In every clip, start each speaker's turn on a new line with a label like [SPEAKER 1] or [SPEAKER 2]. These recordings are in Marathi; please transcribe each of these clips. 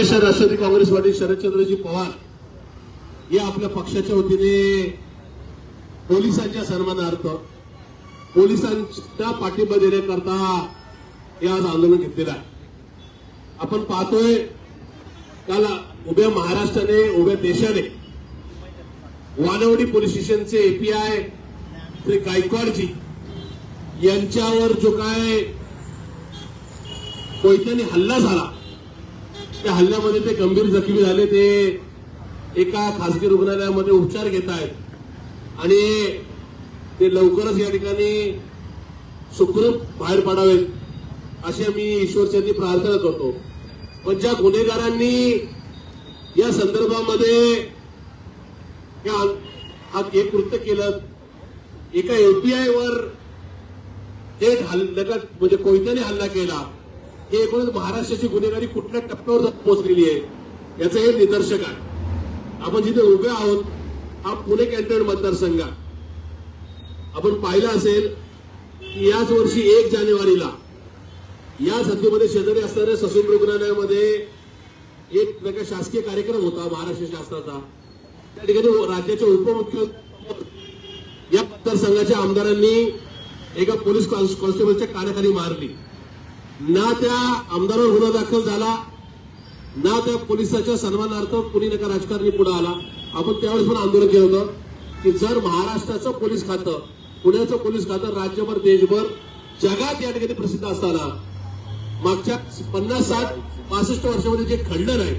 [SPEAKER 1] प्रदेश राष्ट्रवादी काँग्रेस शरदचंद्रजी पवार या आपल्या पक्षाच्या वतीने पोलिसांच्या सन्मानार्थ पोलिसांच्या पाठिंबा देण्याकरता हे आज आंदोलन घेतलेलं आहे. आपण पाहतोय काल उभ्या महाराष्ट्राने उभ्या देशाने वानवडी पोलीस स्टेशनचे एपीआय श्री गायकवाडजी यांच्यावर जो काय कोयत्याने हल्ला झाला त्या हल्ल्यामध्ये ते गंभीर जखमी झाले ते एका खासगी रुग्णालयामध्ये उपचार घेत आहेत आणि ते लवकरच या ठिकाणी सुखरूप बाहेर पडावेत असे मी ईश्वरचरणी प्रार्थना करतो. पण ज्या गुन्हेगारांनी या संदर्भामध्ये या हे कृत्य केलं एका एफबीआय वर थेट हल्ल म्हणजे कोयत्याने हल्ला केला हे एकूणच महाराष्ट्राची गुन्हेगारी कुठल्या टप्प्यावर पोहोचलेली आहे याचं हे निदर्शक आहे. आपण जिथे उभे आहोत हा पुणे कॅन्टोन्मेंट मतदारसंघ आहे. आपण पाहिलं असेल की याच वर्षी एक जानेवारीला या हद्दीमध्ये शेजारी असणाऱ्या ससून रुग्णालयामध्ये एक प्रकार शासकीय कार्यक्रम होता महाराष्ट्र शासनाचा. त्या ठिकाणी राज्याच्या उपमुख्यमंत्री या मतदारसंघाच्या आमदारांनी एका पोलीस कॉन्स्टेबलच्या कानाखाली मारली. ना त्या आमदारावर गुन्हा दाखल झाला ना त्या पोलिसाच्या सन्मानार्थ कुणी नका राजकारणी पुढे आला. आपण त्यावेळेस पण आंदोलन केलं होतं की जर महाराष्ट्राचं पोलीस खातं पुण्याचं पोलीस खातं राज्यभर देशभर जगात या ठिकाणी प्रसिद्ध असताना मागच्या पन्नास साठ पासष्ट वर्षामध्ये जे खंडन आहे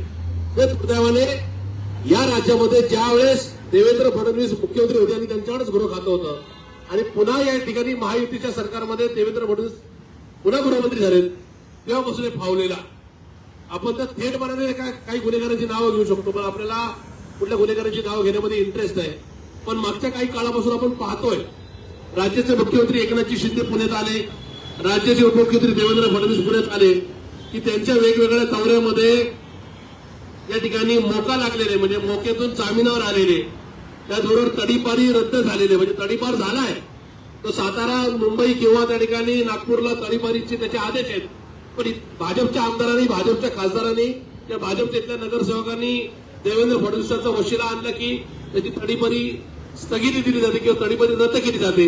[SPEAKER 1] ते दुर्दैवाने या राज्यामध्ये ज्यावेळेस देवेंद्र फडणवीस मुख्यमंत्री होते आणि त्यांच्याकडेच गृह खातं होतं आणि पुन्हा या ठिकाणी महायुतीच्या सरकारमध्ये देवेंद्र फडणवीस पुन्हा गृहमंत्री झाले तेव्हापासून हे फावलेला आपण तर थेटपणाने काय काही गुन्हेगारांची नावं घेऊ शकतो पण आपल्याला कुठल्या गुन्हेगारांची नावं घेण्यामध्ये इंटरेस्ट आहे. पण मागच्या काही काळापासून आपण पाहतोय राज्याचे मुख्यमंत्री एकनाथजी शिंदे पुण्यात आले राज्याचे उपमुख्यमंत्री देवेंद्र फडणवीस पुण्यात आले की त्यांच्या वेगवेगळ्या दौऱ्यामध्ये या ठिकाणी मोका लागलेले म्हणजे मोक्यातून जामिनावर आलेले. त्याचबरोबर तडीपारी रद्द झालेले म्हणजे तडीपार आहे तर सातारा मुंबई किंवा त्या ठिकाणी नागपूरला तडीपारीचे त्याचे आदेश आहेत. पण भाजपच्या आमदारांनी भाजपच्या खासदारांनी त्या भाजपच्या नगरसेवकांनी देवेंद्र फडणवीसांचा वशिला आणला की त्याची तडीपारी स्थगिती दिली जाते किंवा तडीपारी रद्द केली जाते.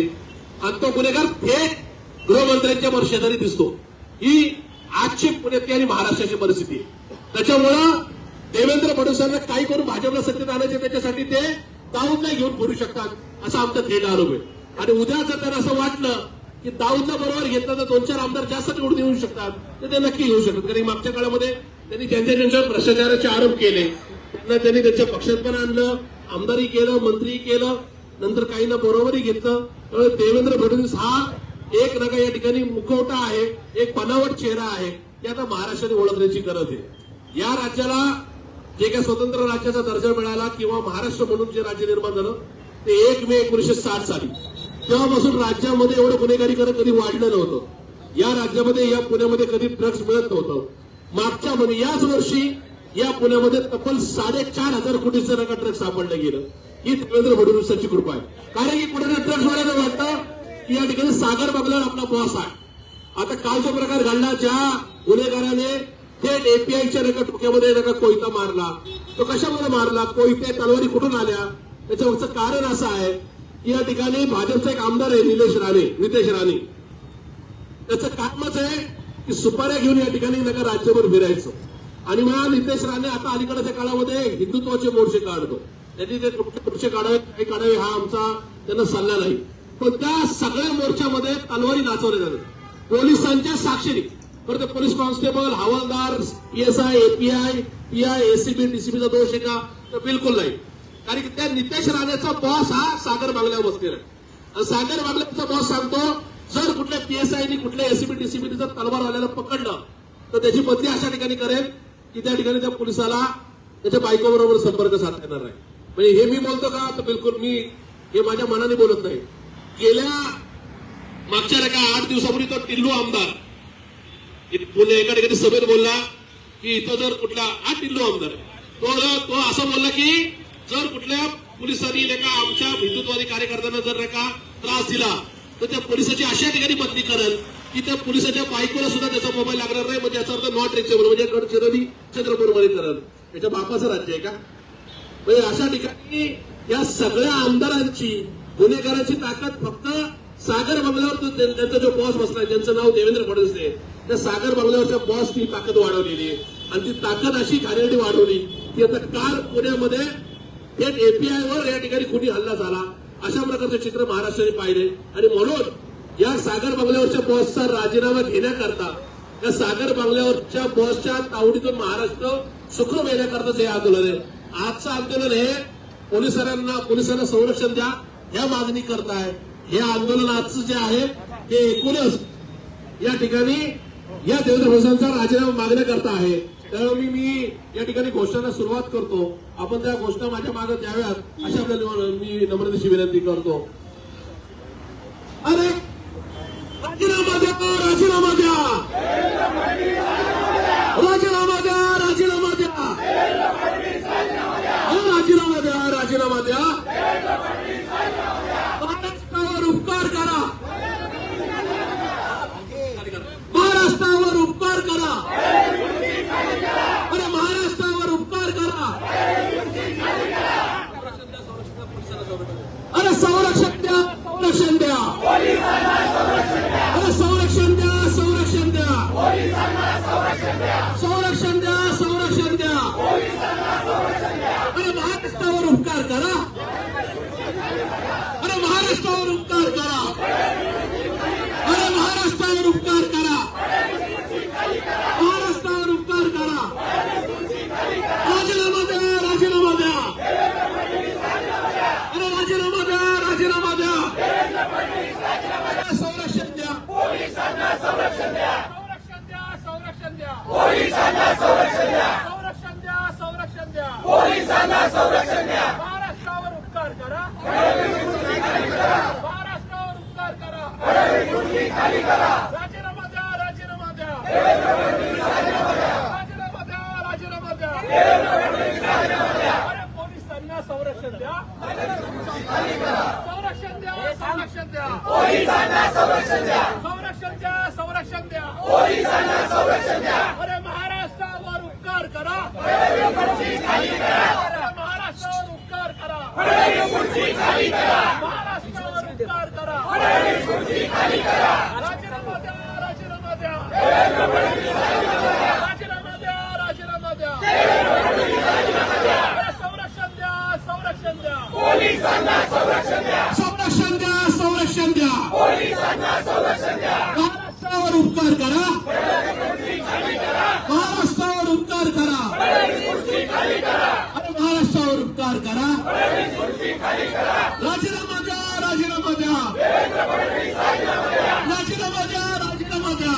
[SPEAKER 1] आणि तो गुन्हेगार थेट गृहमंत्र्यांच्या वर शेजारी दिसतो. ही आजची पुण्यातली आणि महाराष्ट्राची परिस्थिती आहे. त्याच्यामुळं देवेंद्र फडणवीसांना काही करून भाजपला सत्तेत आणायचे त्याच्यासाठी ते दाऊदला घेऊन फिरू शकतात असा आमचा थेट आरोप आहे. आणि उद्या जर त्यांना असं वाटलं की दाऊदला बरोबर घेतलं तर दोन चार आमदार जास्त निवडून येऊ शकतात. तर ते नक्की येऊ शकतात. कारण मागच्या काळामध्ये त्यांनी ज्यांच्या ज्यांच्यावर भ्रष्टाचाराचे आरोप केले. त्यांना त्यांनी त्यांच्या पक्षात पण आणलं आमदारी केलं मंत्री केलं नंतर काहींना बरोबरही घेतलं. त्यामुळे देवेंद्र फडणवीस हा एक नका या ठिकाणी मुखवटा आहे एक बनावट चेहरा आहे ते आता महाराष्ट्राने ओळखण्याची गरज आहे. या राज्याला जे काही स्वतंत्र राज्याचा दर्जा मिळाला किंवा महाराष्ट्र म्हणून जे राज्य निर्माण झालं ते एक मे एकोणीशे साठ साली. तेव्हापासून राज्यामध्ये एवढं गुन्हेगारीकरण कधी वाढलं नव्हतं. या राज्यामध्ये या पुण्यामध्ये कधी ड्रग्ज मिळत नव्हतं. मागच्या मध्ये याच वर्षी या पुण्यामध्ये तब्बल साडेचार हजार कोटीचं नका ड्रग्ज सापडलं गेलं. ही देवेंद्र फडणवीसांची कृपा आहे. कारण की कुठे ड्रग्ज वाल्याला वाटतं की या ठिकाणी सागर बगलावर आपला बॉस आहे. आता काल जो प्रकार घडला ज्या गुन्हेगाराने थेट एपीआयच्या नका टोक्यामध्ये नका कोयता मारला. तो कशामध्ये मारला? कोयते तलवारी कुठून आल्या? त्याच्यावरचं कारण असं आहे या ठिकाणी भाजपचा एक आमदार आहे निलेश राणे नितेश राणे. त्याचं कामच आहे की सुपाऱ्या घेऊन या ठिकाणी नका राज्यभर फिरायचं. आणि मला नितेश राणे आता अलीकडच्या काळामध्ये हिंदुत्वाचे मोर्चे काढतो. त्यांनी ते कुठले मोर्चे काढावे काही काढावे हा आमचा त्यांना सल्ला नाही. पण त्या सगळ्या मोर्चामध्ये तलवारी नाचवल्या जातात. पोलिसांच्या साक्षीने. बरं ते पोलीस कॉन्स्टेबल हवालदार पीएसआय एपीआय पीआय एसीबी डीसीबीचा दोष आहे का? तर बिलकुल नाही. कारण की त्या नितेश राणेचा बॉस हा सागर बांगल्यावर बसलेला आहे. आणि सागर बांगल्याचा बॉस सांगतो जर कुठल्या पीएसआयनी कुठल्या एसीबी डीसीबीने जर तलवारवाल्याला पकडलं तर त्याची बदली अशा ठिकाणी करेल की त्या ठिकाणी त्या पोलिसाला त्याच्या बायकोबरोबर संपर्क साधता येणार नाही. म्हणजे हे मी बोलतो का? तर बिलकुल मी हे माझ्या मनाने बोलत नाही. गेल्या मागच्या नाही आठ दिवसापूर्वी तो टिल्लू आमदार पुणे एका ठिकाणी सभेत बोलला की इथं जर कुठला हा टिल्लू आमदार तो तो असं बोलला की जर कुठल्या पोलिसांनी नाही का आमच्या हिंदुत्ववादी कार्यकर्त्यांना जर नाही का त्रास दिला तर त्या पोलिसाची अशा ठिकाणी बदली करेल की त्या पोलिसाच्या बायकोला सुद्धा त्याचा मोबाईल लागणार नाही म्हणजे याचा अर्थ नॉट रिचेबल म्हणजे गडचिरोली चंद्रपूरमध्ये करेल. याच्या बापाचं राज्य आहे का? म्हणजे अशा ठिकाणी या सगळ्या आमदारांची गुन्हेगारांची ताकद फक्त सागर बंगल्यावर त्यांचा जो बॉस बसलाय त्यांचं नाव देवेंद्र फडणवीस आहे त्या सागर बंगल्यावरच्या बॉस ती ताकद वाढवलेली आहे. आणि ती ताकद अशी खाण्यासाठी वाढवली की आता काल पुण्यामध्ये थेट एपीआयवर या ठिकाणी कुणी हल्ला झाला. अशा प्रकारचे चित्र महाराष्ट्राने पाहिले आणि म्हणून या सागर बंगल्यावरच्या बॉसचा राजीनामा घेण्याकरता या सागर बंगल्यावरच्या बॉसच्या तावडीतून महाराष्ट्र सुखरूप येण्याकरताच हे आंदोलन आहे. आजचं आंदोलन हे पोलिसांना पोलिसांना संरक्षण द्या ह्या मागणी करताय. हे आंदोलन आजचं जे आहे ते एकूणच या ठिकाणी या देवेंद्र फडणवीसांचा राजीनामा मागण्याकरता आहे. त्यावेळी मी मी या ठिकाणी घोषणाला सुरुवात करतो. आपण त्या घोषणा माझ्या मागे द्याव्यात अशी आपल्याला मी नम्रतेची विनंती करतो. अरे राजीनामा द्या राजीनामा द्या राजीनामा द्या राजीनामा द्या अहो, राजीनामा द्या राजीनामा द्या महाराष्ट्रावर उपकार करा महाराष्ट्रावर उपकार करा अरे महाराष्ट्रावर उपकार करा अरे संरक्षण द्या संरक्षण द्या अरे संरक्षण द्या संरक्षण द्या संरक्षण द्या संरक्षण द्या अरे महाराष्ट्रावर उपकार करा. अरे महाराष्ट्रावर उपकार करा. अरे महाराष्ट्रावर उपकार करा. महाराष्ट्रावर उपकार करा. राजीनामा द्या राजीनामा द्या. अरे राजीनामा द्या राजीनामा द्या. संरक्षण द्या.
[SPEAKER 2] संरक्षण द्या संरक्षण द्या. पोलिसांना संरक्षण द्या. संरक्षण द्या संरक्षण द्या. पोलिसांना संरक्षण द्या महाराष्ट्रावर उपकार करा महाराष्ट्रावर उपकार करा राजीनामा द्या राजीनामा द्या राजीनामा द्या राजीनामा द्या अरे पोलिसांना संरक्षण द्या संरक्षण द्या संरक्षण द्या संरक्षण द्या संरक्षण द्या पोलिसांना संरक्षण द्या अरे महाराष्ट्रावर उपकार करा अरे महाराष्ट्रावर उपकार करा महाराष्ट्रावर उपकार करा राजीनामा द्या राजीनामा द्या राजीनामा द्या राजीनामा द्या अरे संरक्षण द्या संरक्षण द्या
[SPEAKER 1] संरक्षण द्या संरक्षण द्या महाराष्ट्रावर उपकार करा. महाराष्ट्रावर उपकार करा. अरे महाराष्ट्रावर उपकार करा. राजीनामा द्या राजीनामा द्या. राजीनामा द्या राजीनामा द्या.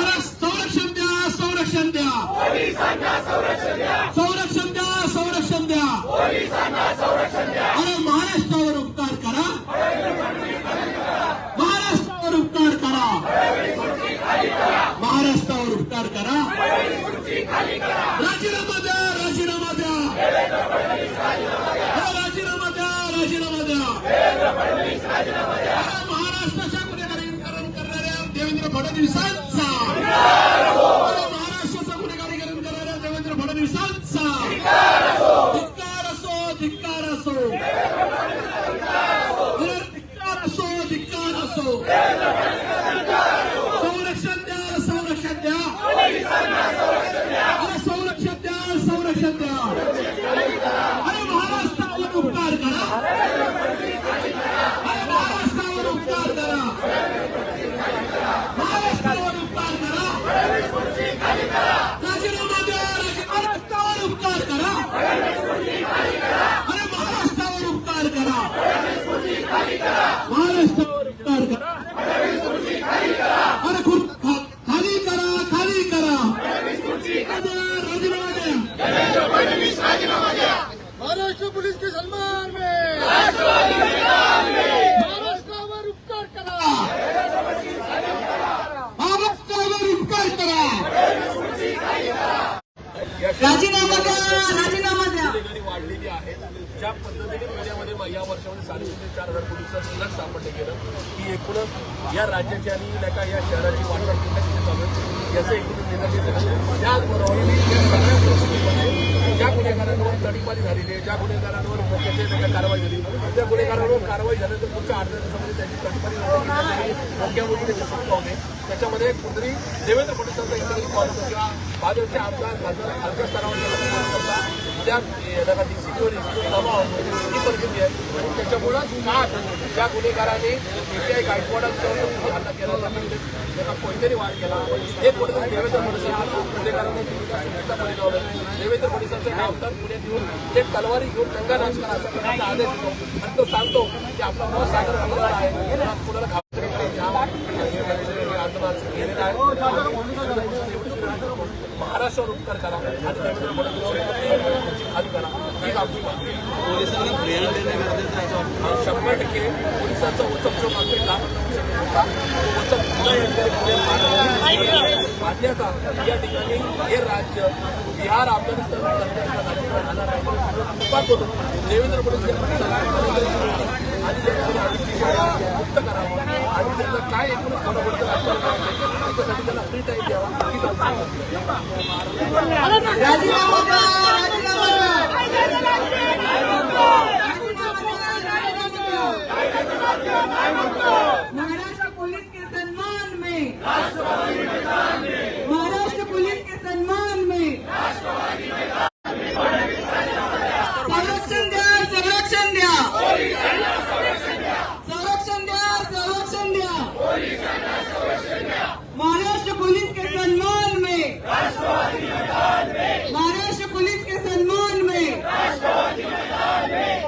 [SPEAKER 1] अरे संरक्षण द्या संरक्षण द्या. संरक्षण द्या संरक्षण द्या. अरे महाराष्ट्रावर उपकार करा महाराष्ट्रावर उपकार करा महाराष्ट्रावर उपकार करा. राजीनामा द्या राजीनामा द्या. राजीनामा द्या राजीनामा द्या. महाराष्ट्राच्या गुन्हेगारीकरण करणाऱ्या देवेंद्र फडणवीसांचा. अरे महाराष्ट्राचा गुन्हेगारीकरण करणाऱ्या देवेंद्र फडणवीसांचा. धिक्कार असो धिक्कार असो. अरे धिक्कार असो धिक्कार असो संरक्षण द्या संरक्षण द्या अरे संरक्षण द्या संरक्षण अरे महाराष्ट्राला उपकार करा अरे महाराष्ट्रावर उपकार करा महाराष्ट्रावर उपकार करा राजीनामा द्या राजी- महाराष्ट्रावर उपकार करा अरे महाराष्ट्रावर उपकार करा महाराष्ट्रावर उपकार करा अरे खुर खा- खाली करा खाली करा राजीनामा द्या
[SPEAKER 2] महाराष्ट्र पुलिस के सन्मान में महाराष्ट्रावर उपकार करा।
[SPEAKER 1] महाराष्ट्रावर उपकार करा।
[SPEAKER 3] राजीनामा द्या राजीनामा द्या.
[SPEAKER 4] गुन्हेगारी वाढलेली आहे. ज्या पद्धतीने पुण्यामध्ये या वर्षामध्ये
[SPEAKER 1] साडेतीन ते चार हजार कोटीचं शिल्लक सापडले गेलं की एकूणच या राज्याची आणि नाही का या शहराची वाटचाल कुठल्या तिथे चालू याचं एकूण त्याचबरोबर ज्या गुन्हेगारांवर लढीबाजी झालेली आहे ज्या गुन्हेगारांवर मोक्याची कारवाई झाली त्या गुन्हेगारांवर कारवाई झाल्यानंतर पुढच्या आठ दिवसामध्ये त्याची तडीपारी झाली. त्याची सुटका होते त्याच्यामध्ये कुठेतरी देवेंद्र फडणवीसांचा याच्यामध्ये किंवा भाजपचे आमदार खासदार खासदार स्तरावर त्या नका डीसीपीवर एसीपीवर दबाव ही परिस्थिती आहे आणि त्याच्यामुळंच काल ज्या गुन्हेगारांनी पीटीआय गायकवाडांच्यावर हल्ला केला त्यामध्ये कोणतरी वाद केला. हे कुठेतरी देवेंद्र फडणवीस गुन्हेगारांनी चुकीचा बळी लावला देवेंद्र फडणवीसांचे आमदार पुण्यात येऊन ते तलवारी घेऊन दंगा नाच करा असा प्रकारचा आदेश देतो. आणि तो सांगतो की आपला मत सादर आहे. कुणाला खाऊ घाबरत नाही. या आंदोलनाचं आहे. महाराष्ट्रावर उपकार करा. आणि देवेंद्र फडणवीस खाली करा. हीच आमची मागणी.
[SPEAKER 4] पोलिसांना प्रेरणा देणं गरजेचं आहे असं वाटतं.
[SPEAKER 1] शंभर टक्के. पोलिसांचा वचक जो पंधरा वर्षांपूर्वी होता तो पुन्हा एकदा मान्यता या ठिकाणी हे राज्य बिहार अफगाणिस्तान राहणार देवेंद्र फडणवीस आणि मुक्त करावं. आणि त्यांना काय एकूणच त्याच्यासाठी त्यांना फ्री टाईम द्यावा
[SPEAKER 5] महाराष्ट्र के सन्मान में महाराष्ट्र पुलिस के सम्मान में संरक्षण द्या संरक्षण द्या संरक्षण द्या संरक्षण द्या महाराष्ट्र पुलिस के सम्मान में महाराष्ट्र पुलिस के सम्मान में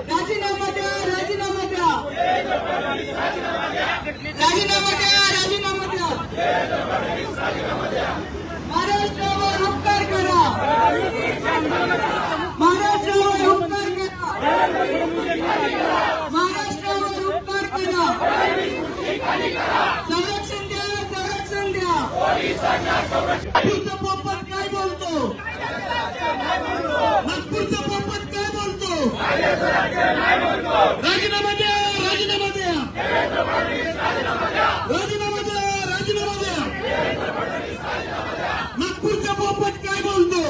[SPEAKER 5] राजीनामा द्या राजीनामा द्या राजीनामा द्या राजीनामा द्या महाराष्ट्रावर उपकार करा महाराष्ट्रावर उपकार करा महाराष्ट्रावर उपकार करा संरक्षण द्या संरक्षण द्या नागपूरचा पोपट काय बोलतो? नागपूरचा पोपट काय बोलतो? राजीनामा द्या राजीनामा द्या. राजीनामा द्या राजीनामा द्या. नागपूरचा पोपट काय बोलतो?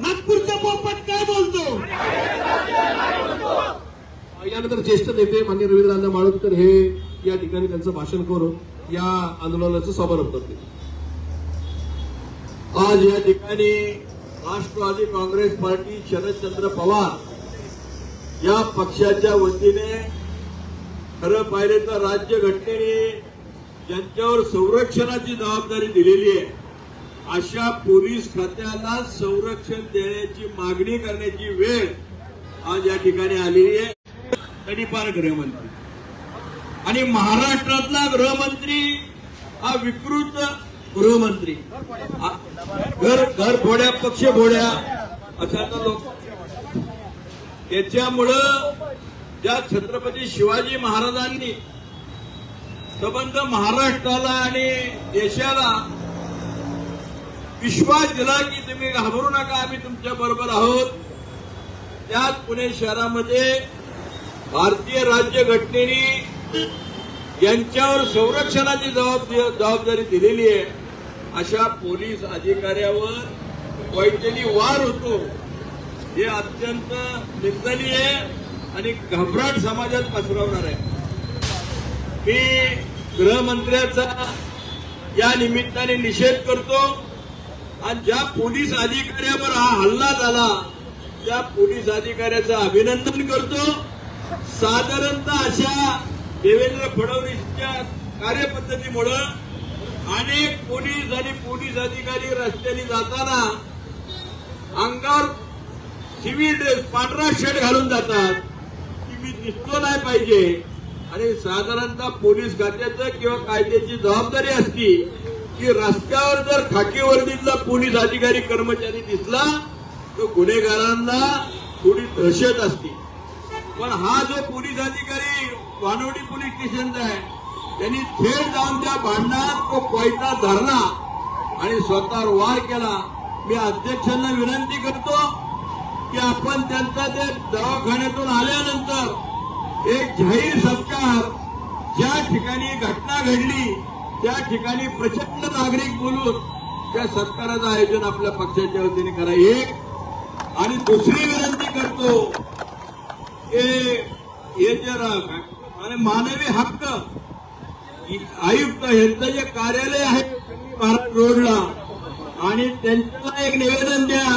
[SPEAKER 5] नागपूरचा पोपट काय बोलतो?
[SPEAKER 6] यानंतर ज्येष्ठ नेते मान्य रवींद्र माळवकर हे या ठिकाणी त्यांचं भाषण करून या आंदोलनाचं समारोप करते
[SPEAKER 4] आज या ठिकाणी राष्ट्रवादी काँग्रेस पार्टी शरदचंद्र पवार या पक्षाच्या वतीने खरं पाहिलं तर राज्य घटनेने ज्यांच्यावर संरक्षणाची जबाबदारी दिलेली आहे अशा पोलीस खात्याला संरक्षण देण्याची मागणी करण्याची वेळ आज या ठिकाणी आलेली आहे. तडीपार गृहमंत्री. आणि महाराष्ट्रातला गृहमंत्री हा विकृत गृहमंत्री. घर घर फोड्या पक्ष फोड्या अशांना लोक. त्याच्यामुळं ज्या छत्रपती शिवाजी महाराजांनी संबंध महाराष्ट्राला आणि देशाला विश्वास दिला की तुम्ही घाबरू नका आम्ही तुमच्या बरोबर आहोत. त्यात पुणे शहरामध्ये भारतीय राज्य घटनेने यांच्यावर संरक्षणाची जबाबदारी जबाबदारी दिलेली आहे. अशा पोलीस अधिकाऱ्यावर वैद्यनी वार होतो. हे अत्यंत निंदनीय आणि घबराट समाजात पसरवणार आहे. मी गृहमंत्र्याचा या निमित्ताने निषेध करतो. आणि ज्या पोलीस अधिकाऱ्यावर हा हल्ला झाला त्या पोलीस अधिकाऱ्याचं अभिनंदन करतो. साधारणतः अशा देवेंद्र फडणवीसच्या कार्यपद्धतीमुळं अनेक पोलीस आणि पोलीस अधिकारी रस्त्याने जाताना अंगावर सिव्हिल ड्रेस पांढरा शर्ट घालून जातात. की मी दिसतो नाही पाहिजे. आणि साधारणतः पोलीस खात्याचं किंवा कायद्याची जबाबदारी असती की रस्त्यावर जर खाकी वर्दीतला पोलीस अधिकारी कर्मचारी दिसला तर गुन्हेगारांना थोडी दहशत असते. पण हा जो पोलीस अधिकारी वानवडी पोलीस स्टेशनचा आहे. त्यांनी थेट जाऊन त्या भांडणात तो कोयता धरला आणि स्वतःवर वार केला. मी अध्यक्षांना विनंती करतो की आपण त्यांचा ते दवाखान्यातून आल्यानंतर एक जाहीर सत्कार ज्या ठिकाणी घटना घडली त्या ठिकाणी प्रचंड नागरिक बोलून त्या सत्काराचं आयोजन आपल्या पक्षाच्या वतीने करा. एक आणि दुसरी विनंती करतो हे हे जे आणि मानवी हक्क. आयुक्त यांचं जे कार्यालय आहे महाराज रोडला. आणि त्यांच्याला एक निवेदन द्या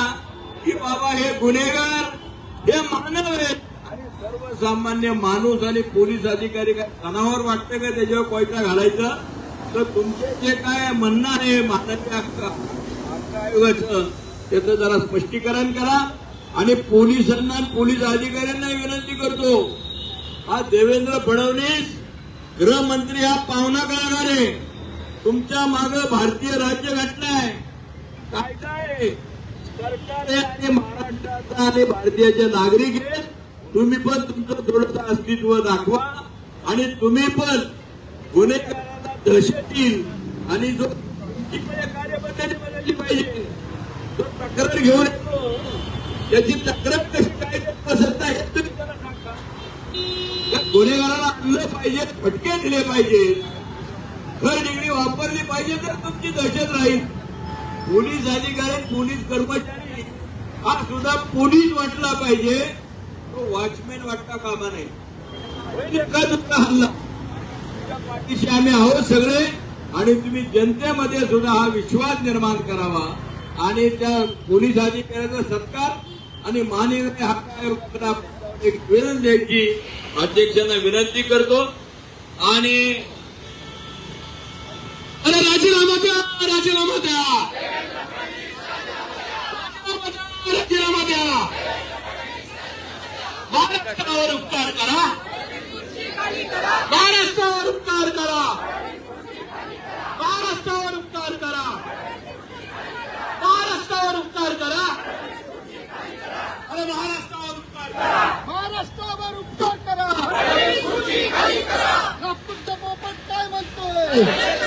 [SPEAKER 4] की बाबा हे गुन्हेगार हे मानव आहेत. आणि सर्वसामान्य माणूस आणि पोलीस अधिकारी काय तणावर वाटतं का त्याच्यावर कोयता घालायचं? तर तुमचे जे काय म्हणणं आहे मानवी हक्क आयोगाचं त्याचं जरा स्पष्टीकरण करा. आणि पोलिसांना पोलीस अधिकाऱ्यांना विनंती करतो हा देवेंद्र फडणवीस गृहमंत्री हा पाहुणा कलाकार आहे. तुमच्या माग भारतीय राज्यघटना आहे कायदा आहे सरकार आहे आणि महाराष्ट्राचा आणि भारतीयाचे नागरिक आहेत. तुम्ही पण तुमचं थोडंसं अस्तित्व दाखवा. आणि तुम्ही पण गुन्हेगारांना दहशत येईल आणि जो तुमची कार्यपद्धती बदलली पाहिजे तो तक्रार घेऊन येतो. त्याची तक्रार कशी काय देत हे तुम्ही गुन्हेगाराला आणलं पाहिजे फटके दिले पाहिजे खर डिग्री वापरली पाहिजे तर तुमची दहशत राहील. पोलीस अधिकारी पोलीस कर्मचारी हा सुद्धा पोलीस वाटला पाहिजे. तो वॉचमॅन वाटता कामा नाही म्हणजे होईल एका दुसरा हल्ला. पाठीशी आम्ही आहोत सगळे आणि तुम्ही जनतेमध्ये सुद्धा हा विश्वास निर्माण करावा. आणि त्या पोलीस अधिकाऱ्याचा सत्कार आणि माननीय हक्क एक विनंती द्यायची अध्यक्षांना विनंती करतो. आणि
[SPEAKER 1] अरे राजीनामा द्या राजीनामा द्या. राजीनामा द्या. महाराष्ट्रावर उपकार करा. महाराष्ट्रावर उपकार करा महाराष्ट्रावर उपकार करा महाराष्ट्रावर उपकार करा अरे महाराष्ट्रावर उपकार करा
[SPEAKER 2] महाराष्ट्रावर उपकार करा नागपूरचा पोपट काय म्हणतोय?